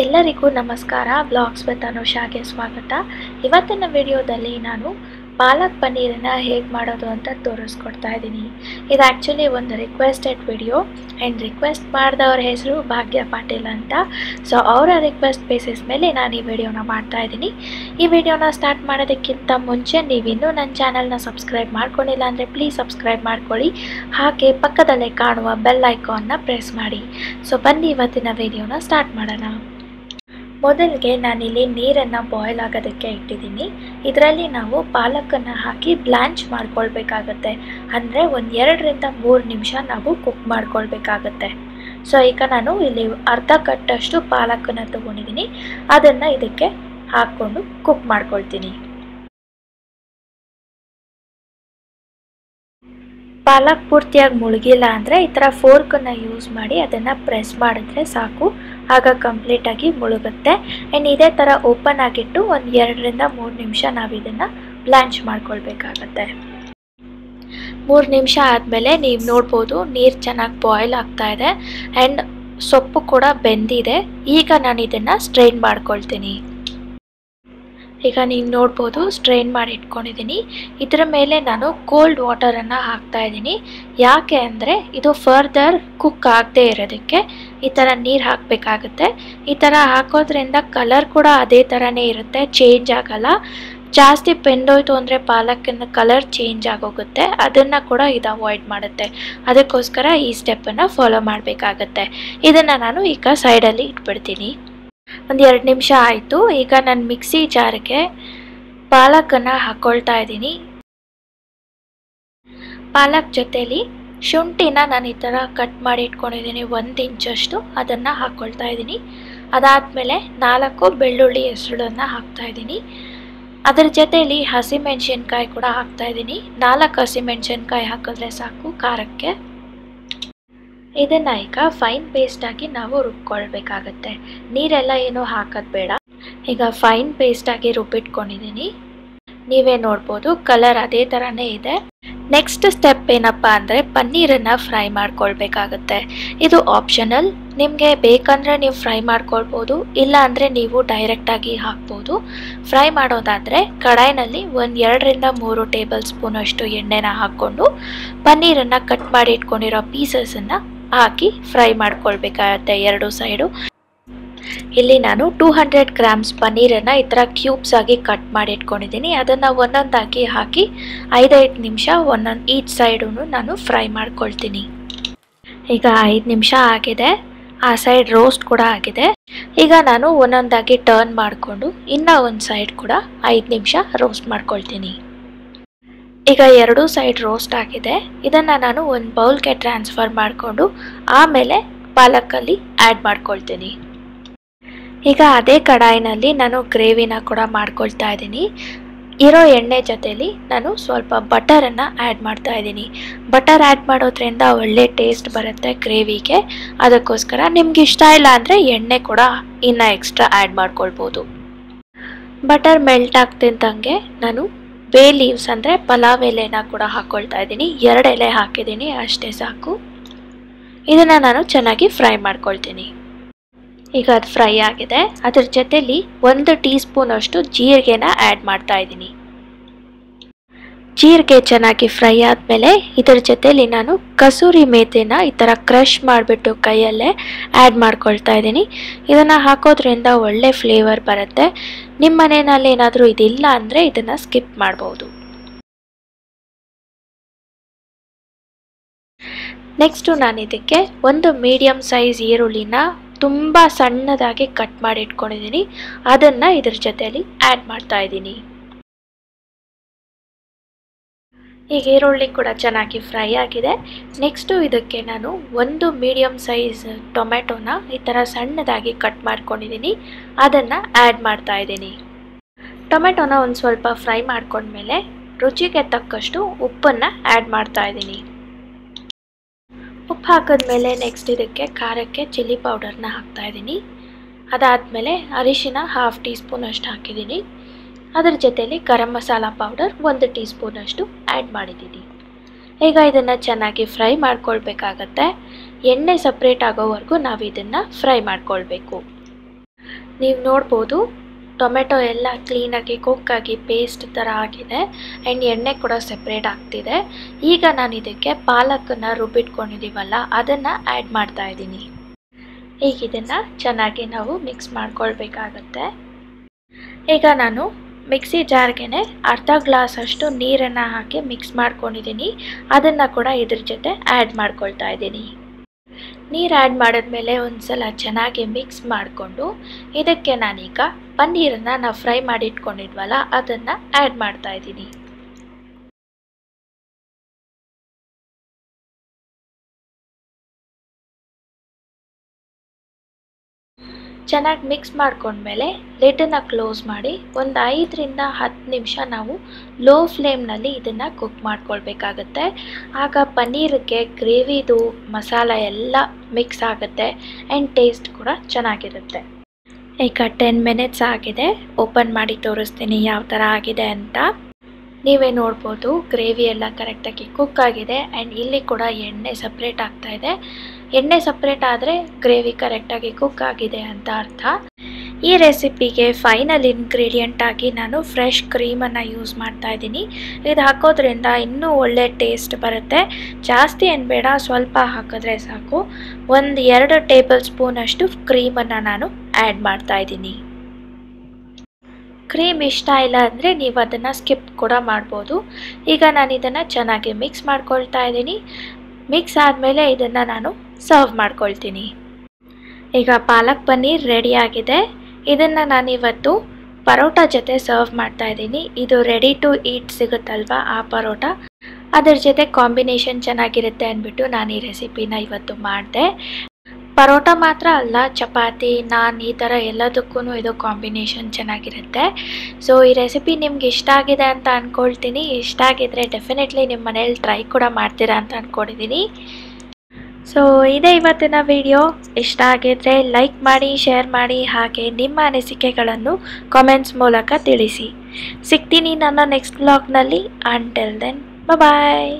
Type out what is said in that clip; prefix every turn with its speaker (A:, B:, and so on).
A: ಎಲ್ಲರಿಗೂ ನಮಸ್ಕಾರ. Blogs with ಅನುಷಾಗೆ ಸ್ವಾಗತ. ಇವತ್ತಿನ ವಿಡಿಯೋದಲ್ಲಿ ನಾನು ಪಾಲಕ್ ಪನ್ನೀರನ್ನು ಹೇಗೆ ಮಾಡೋದು ಅಂತ ತೋರಿಸ್ಕೊಡ್ತಾ ಇದ್ದೀನಿ. ಇದು ಆ್ಯಕ್ಚುಲಿ ಒಂದು ರಿಕ್ವೆಸ್ಟೆಡ್ ವಿಡಿಯೋ ಆ್ಯಂಡ್ ರಿಕ್ವೆಸ್ಟ್ ಮಾಡಿದವ್ರ ಹೆಸರು ಭಾಗ್ಯ ಪಾಟೀಲ್ ಅಂತ. ಸೊ ಅವರ ರಿಕ್ವೆಸ್ಟ್ ಬೇಸಿಸ್ ಮೇಲೆ ನಾನು ಈ ವಿಡಿಯೋನ ಮಾಡ್ತಾ ಇದ್ದೀನಿ. ಈ ವಿಡಿಯೋನ ಸ್ಟಾರ್ಟ್ ಮಾಡೋದಕ್ಕಿಂತ ಮುಂಚೆ ನೀವಿನ್ನೂ ನನ್ನ ಚಾನಲ್ನ ಸಬ್ಸ್ಕ್ರೈಬ್ ಮಾಡ್ಕೊಂಡಿಲ್ಲ ಅಂದರೆ ಪ್ಲೀಸ್ ಸಬ್ಸ್ಕ್ರೈಬ್ ಮಾಡ್ಕೊಳ್ಳಿ. ಹಾಗೆ ಪಕ್ಕದಲ್ಲೇ ಕಾಣುವ ಬೆಲ್ ಐಕಾನ್ನ ಪ್ರೆಸ್ ಮಾಡಿ. ಸೊ ಬನ್ನಿ ಇವತ್ತಿನ ವಿಡಿಯೋನ ಸ್ಟಾರ್ಟ್ ಮಾಡೋಣ. ಮೊದಲಿಗೆ ನಾನಿಲ್ಲಿ ನೀರನ್ನು ಬಾಯ್ಲ್ ಆಗೋದಕ್ಕೆ ಇಟ್ಟಿದ್ದೀನಿ. ಇದರಲ್ಲಿ ನಾವು ಪಾಲಕನ್ನು ಹಾಕಿ ಬ್ಲ್ಯಾಂಚ್ ಮಾಡ್ಕೊಳ್ಬೇಕಾಗತ್ತೆ. ಅಂದರೆ ಒಂದು ಎರಡರಿಂದ ಮೂರು ನಿಮಿಷ ನಾವು ಕುಕ್ ಮಾಡ್ಕೊಳ್ಬೇಕಾಗತ್ತೆ. ಸೊ ಈಗ ನಾನು ಇಲ್ಲಿ ಅರ್ಧ ಕಟ್ಟಷ್ಟು ಪಾಲಕನ್ನು ತೊಗೊಂಡಿದ್ದೀನಿ. ಅದನ್ನು ಇದಕ್ಕೆ ಹಾಕ್ಕೊಂಡು ಕುಕ್ ಮಾಡ್ಕೊಳ್ತೀನಿ. ಪಾಲಕ್ ಪೂರ್ತಿಯಾಗಿ ಮುಳುಗಿಲ್ಲ ಅಂದರೆ ಈ ಥರ ಫೋರ್ಕನ್ನು ಯೂಸ್ ಮಾಡಿ ಅದನ್ನು ಪ್ರೆಸ್ ಮಾಡಿದ್ರೆ ಸಾಕು. ಆಗ ಕಂಪ್ಲೀಟಾಗಿ ಮುಳುಗುತ್ತೆ. ಆ್ಯಂಡ್ ಇದೇ ಥರ ಓಪನ್ ಆಗಿಟ್ಟು ಒಂದು ಎರಡರಿಂದ ಮೂರು ನಿಮಿಷ ನಾವು ಇದನ್ನು ಬ್ಲ್ಯಾಂಚ್ ಮಾಡ್ಕೊಳ್ಬೇಕಾಗತ್ತೆ. ಮೂರು ನಿಮಿಷ ಆದಮೇಲೆ ನೀವು ನೋಡ್ಬೋದು ನೀರು ಚೆನ್ನಾಗಿ ಬಾಯ್ಲ್ ಆಗ್ತಾ ಇದೆ. ಆ್ಯಂಡ್ ಸೊಪ್ಪು ಕೂಡ ಬೆಂದಿದೆ. ಈಗ ನಾನು ಇದನ್ನು ಸ್ಟ್ರೈನ್ ಮಾಡ್ಕೊಳ್ತೀನಿ. ಈಗ ನೀವು ನೋಡ್ಬೋದು ಸ್ಟ್ರೈನ್ ಮಾಡಿ ಇಟ್ಕೊಂಡಿದ್ದೀನಿ. ಇದರ ಮೇಲೆ ನಾನು ಕೋಲ್ಡ್ ವಾಟರನ್ನು ಹಾಕ್ತಾ ಇದ್ದೀನಿ. ಯಾಕೆ ಅಂದರೆ ಇದು ಫರ್ದರ್ ಕುಕ್ ಆಗದೆ ಇರೋದಕ್ಕೆ ಈ ಥರ ನೀರು ಹಾಕಬೇಕಾಗುತ್ತೆ. ಈ ಥರ ಹಾಕೋದ್ರಿಂದ ಕಲರ್ ಕೂಡ ಅದೇ ಥರನೇ ಇರುತ್ತೆ ಚೇಂಜ್ ಆಗಲ್ಲ. ಜಾಸ್ತಿ ಬೆಂದೋಯ್ತು ಅಂದರೆ ಪಾಲಕಿನ ಕಲರ್ ಚೇಂಜ್ ಆಗೋಗುತ್ತೆ. ಅದನ್ನು ಕೂಡ ಇದು ಅವಾಯ್ಡ್ ಮಾಡುತ್ತೆ. ಅದಕ್ಕೋಸ್ಕರ ಈ ಸ್ಟೆಪ್ಪನ್ನು ಫಾಲೋ ಮಾಡಬೇಕಾಗತ್ತೆ. ಇದನ್ನು ನಾನು ಈಗ ಸೈಡಲ್ಲಿ ಇಟ್ಬಿಡ್ತೀನಿ. ಒಂದು ಎರಡು ನಿಮಿಷ ಆಯಿತು. ಈಗ ನಾನು ಮಿಕ್ಸಿ ಜಾರಿಗೆ ಪಾಲಕನ್ನು ಹಾಕ್ಕೊಳ್ತಾ ಇದ್ದೀನಿ. ಪಾಲಕ್ ಜೊತೇಲಿ ಶುಂಠಿನ ನಾನು ಈ ಥರ ಕಟ್ ಮಾಡಿ ಇಟ್ಕೊಂಡಿದ್ದೀನಿ ಒಂದು ಇಂಚಷ್ಟು. ಅದನ್ನು ಹಾಕ್ಕೊಳ್ತಾ ಇದ್ದೀನಿ. ಅದಾದಮೇಲೆ ನಾಲ್ಕು ಬೆಳ್ಳುಳ್ಳಿ ಹೆಸರುಳನ್ನು ಹಾಕ್ತಾ ಇದ್ದೀನಿ. ಅದರ ಜೊತೆಯಲ್ಲಿ ಹಸಿಮೆಣಸಿನ್ಕಾಯಿ ಕೂಡ ಹಾಕ್ತಾ ಇದ್ದೀನಿ. ನಾಲ್ಕು ಹಸಿಮೆಣಸಿನ್ಕಾಯಿ ಹಾಕಿದ್ರೆ ಸಾಕು, ಖಾರಕ್ಕೆ. ಇದನ್ನು ಈಗ ಫೈನ್ ಪೇಸ್ಟಾಗಿ ನಾವು ರುಬ್ಕೊಳ್ಬೇಕಾಗತ್ತೆ. ನೀರೆಲ್ಲ ಏನು ಹಾಕೋದು ಬೇಡ. ಈಗ ಫೈನ್ ಪೇಸ್ಟಾಗಿ ರುಬ್ಬಿಟ್ಕೊಂಡಿದ್ದೀನಿ ನೀವೇ ನೋಡ್ಬೋದು ಕಲರ್ ಅದೇ ಥರನೇ ಇದೆ. ನೆಕ್ಸ್ಟ್ ಸ್ಟೆಪ್ ಏನಪ್ಪ ಅಂದರೆ ಪನ್ನೀರನ್ನು ಫ್ರೈ ಮಾಡ್ಕೊಳ್ಬೇಕಾಗತ್ತೆ. ಇದು ಆಪ್ಷನಲ್ ನಿಮಗೆ ಬೇಕಂದರೆ ನೀವು ಫ್ರೈ ಮಾಡ್ಕೊಳ್ಬೋದು ಇಲ್ಲ ಅಂದರೆ ನೀವು ಡೈರೆಕ್ಟಾಗಿ ಹಾಕ್ಬೋದು. ಫ್ರೈ ಮಾಡೋದಾದರೆ ಕಡಾಯಿನಲ್ಲಿ ಒಂದು ಎರಡರಿಂದ ಮೂರು ಟೇಬಲ್ ಸ್ಪೂನ್ ಅಷ್ಟು ಎಣ್ಣೆನ ಹಾಕ್ಕೊಂಡು ಪನ್ನೀರನ್ನು ಕಟ್ ಮಾಡಿ ಇಟ್ಕೊಂಡಿರೋ ಪೀಸಸನ್ನು ಹಾಕಿ ಫ್ರೈ ಮಾಡ್ಕೊಳ್ಬೇಕಾಗತ್ತೆ ಎರಡು ಸೈಡು ಇಲ್ಲಿ ನಾನು ಟೂ ಹಂಡ್ರೆಡ್ ಗ್ರಾಮ್ಸ್ ಪನ್ನೀರನ್ನು ಈ ಥರ ಕ್ಯೂಬ್ಸ್ ಆಗಿ ಕಟ್ ಮಾಡಿ ಇಟ್ಕೊಂಡಿದ್ದೀನಿ. ಅದನ್ನು ಒಂದೊಂದಾಗಿ ಹಾಕಿ ಐದೈದು ನಿಮಿಷ ಒಂದೊಂದು ಈಚ್ ಸೈಡು ನಾನು ಫ್ರೈ ಮಾಡ್ಕೊಳ್ತೀನಿ. ಈಗ ಐದು ನಿಮಿಷ ಆಗಿದೆ. ಆ ಸೈಡ್ ರೋಸ್ಟ್ ಕೂಡ ಆಗಿದೆ. ಈಗ ನಾನು ಒಂದೊಂದಾಗಿ ಟರ್ನ್ ಮಾಡಿಕೊಂಡು ಇನ್ನೂ ಒಂದು ಸೈಡ್ ಕೂಡ ಐದು ನಿಮಿಷ ರೋಸ್ಟ್ ಮಾಡ್ಕೊಳ್ತೀನಿ. ಈಗ ಎರಡೂ ಸೈಡ್ ರೋಸ್ಟ್ ಆಗಿದೆ. ಇದನ್ನು ನಾನು ಒಂದು ಬೌಲ್ಗೆ ಟ್ರಾನ್ಸ್ಫರ್ ಮಾಡಿಕೊಂಡು ಆಮೇಲೆ ಪಾಲಕಲ್ಲಿ ಆ್ಯಡ್ ಮಾಡ್ಕೊಳ್ತೀನಿ. ಈಗ ಅದೇ ಕಡಾಯಿನಲ್ಲಿ ನಾನು ಗ್ರೇವಿನ ಕೂಡ ಮಾಡ್ಕೊಳ್ತಾ ಇದ್ದೀನಿ. ಇರೋ ಎಣ್ಣೆ ಜೊತೆಲಿ ನಾನು ಸ್ವಲ್ಪ ಬಟರನ್ನು ಆ್ಯಡ್ ಮಾಡ್ತಾ ಇದ್ದೀನಿ. ಬಟರ್ ಆ್ಯಡ್ ಮಾಡೋದ್ರಿಂದ ಒಳ್ಳೆ ಟೇಸ್ಟ್ ಬರುತ್ತೆ ಗ್ರೇವಿಗೆ ಅದಕ್ಕೋಸ್ಕರ ನಿಮ್ಗೆ ಇಷ್ಟ ಇಲ್ಲ ಅಂದರೆ ಎಣ್ಣೆ ಕೂಡ ಇನ್ನು ಎಕ್ಸ್ಟ್ರಾ ಆ್ಯಡ್ ಮಾಡ್ಕೊಳ್ಬೋದು. ಬಟರ್ ಮೆಲ್ಟ್ ಆಗ್ತಿದ್ದಂಗೆ ನಾನು ಬೇ ಲೀವ್ಸ್ ಅಂದರೆ ಪಲಾವ್ ಎಲೆನ ಕೂಡ ಹಾಕ್ಕೊಳ್ತಾ ಇದ್ದೀನಿ. ಎರಡು ಎಲೆ ಹಾಕಿದ್ದೀನಿ, ಅಷ್ಟೇ ಸಾಕು. ಇದನ್ನು ನಾನು ಚೆನ್ನಾಗಿ ಫ್ರೈ ಮಾಡ್ಕೊಳ್ತೀನಿ. ಈಗ ಅದು ಫ್ರೈ ಆಗಿದೆ. ಅದ್ರ ಜೊತೆಯಲ್ಲಿ ಒಂದು ಟೀ ಸ್ಪೂನ್ ಅಷ್ಟು ಜೀರಿಗೆನ ಆ್ಯಡ್ ಮಾಡ್ತಾ ಇದ್ದೀನಿ. ಜೀರಿಗೆ ಚೆನ್ನಾಗಿ ಫ್ರೈ ಆದಮೇಲೆ ಇದರ ಜೊತೆಯಲ್ಲಿ ನಾನು ಕಸೂರಿ ಮೇಥಿನ ಈ ಥರ ಕ್ರಷ್ ಮಾಡಿಬಿಟ್ಟು ಕೈಯಲ್ಲೇ ಆ್ಯಡ್ ಮಾಡ್ಕೊಳ್ತಾ ಇದ್ದೀನಿ. ಇದನ್ನು ಹಾಕೋದ್ರಿಂದ ಒಳ್ಳೆ ಫ್ಲೇವರ್ ಬರುತ್ತೆ. ನಿಮ್ಮ ಮನೆಯಲ್ಲಿ ಏನಾದರೂ ಇದಿಲ್ಲ ಅಂದರೆ ಇದನ್ನು ಸ್ಕಿಪ್ ಮಾಡ್ಬೋದು. ನೆಕ್ಸ್ಟು ನಾನು ಇದಕ್ಕೆ ಒಂದು ಮೀಡಿಯಮ್ ಸೈಜ್ ಈರುಳ್ಳಿನ ತುಂಬ ಸಣ್ಣದಾಗಿ ಕಟ್ ಮಾಡಿ ಇಟ್ಕೊಂಡಿದ್ದೀನಿ. ಅದನ್ನು ಇದ್ರ ಜೊತೆಯಲ್ಲಿ ಆ್ಯಡ್ ಮಾಡ್ತಾ ಇದ್ದೀನಿ. ಈಗ ಈರುಳ್ಳಿ ಕೂಡ ಚೆನ್ನಾಗಿ ಫ್ರೈ ಆಗಿದೆ. ನೆಕ್ಸ್ಟು ಇದಕ್ಕೆ ನಾನು ಒಂದು ಮೀಡಿಯಮ್ ಸೈಜ್ ಟೊಮೆಟೊನ ಈ ಥರ ಸಣ್ಣದಾಗಿ ಕಟ್ ಮಾಡ್ಕೊಂಡಿದ್ದೀನಿ. ಅದನ್ನು ಆ್ಯಡ್ ಮಾಡ್ತಾ ಇದ್ದೀನಿ. ಟೊಮೆಟೊನ ಒಂದು ಸ್ವಲ್ಪ ಫ್ರೈ ಮಾಡ್ಕೊಂಡ್ಮೇಲೆ ರುಚಿಗೆ ತಕ್ಕಷ್ಟು ಉಪ್ಪನ್ನು ಆ್ಯಡ್ ಮಾಡ್ತಾ ಇದ್ದೀನಿ. ಉಪ್ಪು ಹಾಕಿದ್ಮೇಲೆ ನೆಕ್ಸ್ಟ್ ಇದಕ್ಕೆ ಖಾರಕ್ಕೆ ಚಿಲ್ಲಿ ಪೌಡರ್ನ ಹಾಕ್ತಾ ಇದ್ದೀನಿ. ಅದಾದಮೇಲೆ ಅರಿಶಿನ ಹಾಫ್ ಟೀ ಸ್ಪೂನ್ ಅಷ್ಟು ಹಾಕಿದ್ದೀನಿ. ಅದರ ಜೊತೆಯಲ್ಲಿ ಗರಂ ಮಸಾಲ ಪೌಡರ್ ಒಂದು ಟೀ ಸ್ಪೂನಷ್ಟು ಆ್ಯಡ್ ಮಾಡಿದ್ದೀನಿ. ಈಗ ಇದನ್ನು ಚೆನ್ನಾಗಿ ಫ್ರೈ ಮಾಡ್ಕೊಳ್ಬೇಕಾಗತ್ತೆ. ಎಣ್ಣೆ ಸಪ್ರೇಟ್ ಆಗೋವರೆಗೂ ನಾವು ಇದನ್ನು ಫ್ರೈ ಮಾಡ್ಕೊಳ್ಬೇಕು. ನೀವು ನೋಡ್ಬೋದು, ಟೊಮೆಟೊ ಎಲ್ಲ ಕ್ಲೀನಾಗಿ ಕುಕ್ಕಾಗಿ ಪೇಸ್ಟ್ ಥರ ಆಗಿದೆ. ಆ್ಯಂಡ್ ಎಣ್ಣೆ ಕೂಡ ಸಪ್ರೇಟ್ ಆಗ್ತಿದೆ. ಈಗ ನಾನು ಇದಕ್ಕೆ ಪಾಲಕನ್ನು ರುಬ್ಬಿಟ್ಕೊಂಡಿದ್ದೀವಲ್ಲ ಅದನ್ನು ಆ್ಯಡ್ ಮಾಡ್ತಾ ಇದ್ದೀನಿ. ಈಗ ಇದನ್ನು ಚೆನ್ನಾಗಿ ನಾವು ಮಿಕ್ಸ್ ಮಾಡ್ಕೊಳ್ಬೇಕಾಗತ್ತೆ. ಈಗ ನಾನು ಮಿಕ್ಸಿ ಜಾರ್ಗೆ ಅರ್ಧ ಗ್ಲಾಸ್ ಅಷ್ಟು ನೀರನ್ನು ಹಾಕಿ ಮಿಕ್ಸ್ ಮಾಡ್ಕೊಂಡಿದ್ದೀನಿ. ಅದನ್ನು ಕೂಡ ಇದ್ರ ಜೊತೆ ಆ್ಯಡ್ ಮಾಡ್ಕೊಳ್ತಾ ಇದ್ದೀನಿ. ನೀರು ಆ್ಯಡ್ ಮಾಡಿದ್ಮೇಲೆ ಒಂದು ಸಲ ಚೆನ್ನಾಗಿ ಮಿಕ್ಸ್ ಮಾಡಿಕೊಂಡು ಇದಕ್ಕೆ ನಾನೀಗ ಪನ್ನೀರನ್ನು ನಾವು ಫ್ರೈ ಮಾಡಿ ಇಟ್ಕೊಂಡಿದ್ವಲ್ಲ ಅದನ್ನು ಆ್ಯಡ್ ಮಾಡ್ತಾ ಚೆನ್ನಾಗಿ ಮಿಕ್ಸ್ ಮಾಡ್ಕೊಂಡ್ಮೇಲೆ ಲಿಡನ್ನು ಕ್ಲೋಸ್ ಮಾಡಿ ಒಂದು ಐದರಿಂದ ಹತ್ತು ನಿಮಿಷ ನಾವು ಲೋ ಫ್ಲೇಮ್ನಲ್ಲಿ ಇದನ್ನು ಕುಕ್ ಮಾಡ್ಕೊಳ್ಬೇಕಾಗತ್ತೆ. ಆಗ ಪನ್ನೀರಿಗೆ ಗ್ರೇವಿದು ಮಸಾಲ ಎಲ್ಲ ಮಿಕ್ಸ್ ಆಗುತ್ತೆ ಆ್ಯಂಡ್ ಟೇಸ್ಟ್ ಕೂಡ ಚೆನ್ನಾಗಿರುತ್ತೆ. ಈಗ ಟೆನ್ ಮಿನಿಟ್ಸ್ ಆಗಿದೆ. ಓಪನ್ ಮಾಡಿ ತೋರಿಸ್ತೀನಿ ಯಾವ ಥರ ಆಗಿದೆ ಅಂತ. ನೀವೇ ನೋಡ್ಬೋದು ಗ್ರೇವಿ ಎಲ್ಲ ಕರೆಕ್ಟಾಗಿ ಕುಕ್ ಆಗಿದೆ ಆ್ಯಂಡ್ ಇಲ್ಲಿ ಕೂಡ ಎಣ್ಣೆ ಸಪ್ರೇಟ್ ಆಗ್ತಾ ಇದೆ. ಎಣ್ಣೆ ಸಪ್ರೇಟ್ ಆದರೆ ಗ್ರೇವಿ ಕರೆಕ್ಟಾಗಿ ಕುಕ್ ಆಗಿದೆ ಅಂತ ಅರ್ಥ. ಈ ರೆಸಿಪಿಗೆ ಫೈನಲ್ ಇಂಗ್ರೀಡಿಯೆಂಟ್ ಆಗಿ ನಾನು ಫ್ರೆಶ್ ಕ್ರೀಮನ್ನು ಯೂಸ್ ಮಾಡ್ತಾ ಇದ್ದೀನಿ. ಇದು ಹಾಕೋದ್ರಿಂದ ಇನ್ನೂ ಒಳ್ಳೆ ಟೇಸ್ಟ್ ಬರುತ್ತೆ. ಜಾಸ್ತಿ ಏನು ಬೇಡ, ಸ್ವಲ್ಪ ಹಾಕಿದ್ರೆ ಸಾಕು. ಒಂದು ಎರಡು ಟೇಬಲ್ ಸ್ಪೂನಷ್ಟು ಕ್ರೀಮನ್ನು ನಾನು ಆ್ಯಡ್ ಮಾಡ್ತಾ ಇದ್ದೀನಿ. ಕ್ರೀಮ್ ಇಷ್ಟ ಇಲ್ಲ ಅಂದರೆ ನೀವು ಅದನ್ನು ಸ್ಕಿಪ್ ಕೂಡ ಮಾಡ್ಬೋದು. ಈಗ ನಾನು ಇದನ್ನು ಚೆನ್ನಾಗಿ ಮಿಕ್ಸ್ ಮಾಡ್ಕೊಳ್ತಾ ಇದ್ದೀನಿ. ಮಿಕ್ಸ್ ಆದಮೇಲೆ ಇದನ್ನು ನಾನು ಸರ್ವ್ ಮಾಡ್ಕೊಳ್ತೀನಿ. ಈಗ ಪಾಲಕ್ ಪನ್ನೀರ್ ರೆಡಿಯಾಗಿದೆ ಇದನ್ನು ನಾನಿವತ್ತು ಪರೋಟ ಜೊತೆ ಸರ್ವ್ ಮಾಡ್ತಾ ಇದ್ದೀನಿ. ಇದು ರೆಡಿ ಟು ಈಟ್ ಸಿಗುತ್ತಲ್ವ ಆ ಪರೋಟ? ಅದರ ಜೊತೆ ಕಾಂಬಿನೇಷನ್ ಚೆನ್ನಾಗಿರುತ್ತೆ ಅಂದ್ಬಿಟ್ಟು ನಾನು ಈ ರೆಸಿಪಿನ ಇವತ್ತು ಮಾಡಿದೆ. ಪರೋಟ ಮಾತ್ರ ಅಲ್ಲ, ಚಪಾತಿ, ನಾನ್ ಈ ಥರ ಎಲ್ಲದಕ್ಕೂ ಇದು ಕಾಂಬಿನೇಷನ್ ಚೆನ್ನಾಗಿರುತ್ತೆ. ಸೊ ಈ ರೆಸಿಪಿ ನಿಮ್ಗೆ ಇಷ್ಟ ಆಗಿದೆ ಅಂತ ಅಂದ್ಕೊಳ್ತೀನಿ ಇಷ್ಟ ಆಗಿದ್ರೆ ಡೆಫಿನೆಟ್ಲಿ ನಿಮ್ಮ ಮನೇಲಿ ಟ್ರೈ ಕೂಡ ಮಾಡ್ತೀರಾ ಅಂತ ಅಂದ್ಕೊಂಡಿದ್ದೀನಿ ಸೊ ಇದೇ ಇವತ್ತಿನ ವಿಡಿಯೋ ಇಷ್ಟ ಆಗಿದ್ರೆ ಲೈಕ್ ಮಾಡಿ ಶೇರ್ ಮಾಡಿ, ಹಾಗೆ ನಿಮ್ಮ ಅನಿಸಿಕೆಗಳನ್ನು ಕಾಮೆಂಟ್ಸ್ ಮೂಲಕ ತಿಳಿಸಿ. ಸಿಗ್ತೀನಿ ನನ್ನ ನೆಕ್ಸ್ಟ್ ಬ್ಲಾಗ್ನಲ್ಲಿ ಅಂಟಿಲ್ ದೆನ್ ಬಾಯ್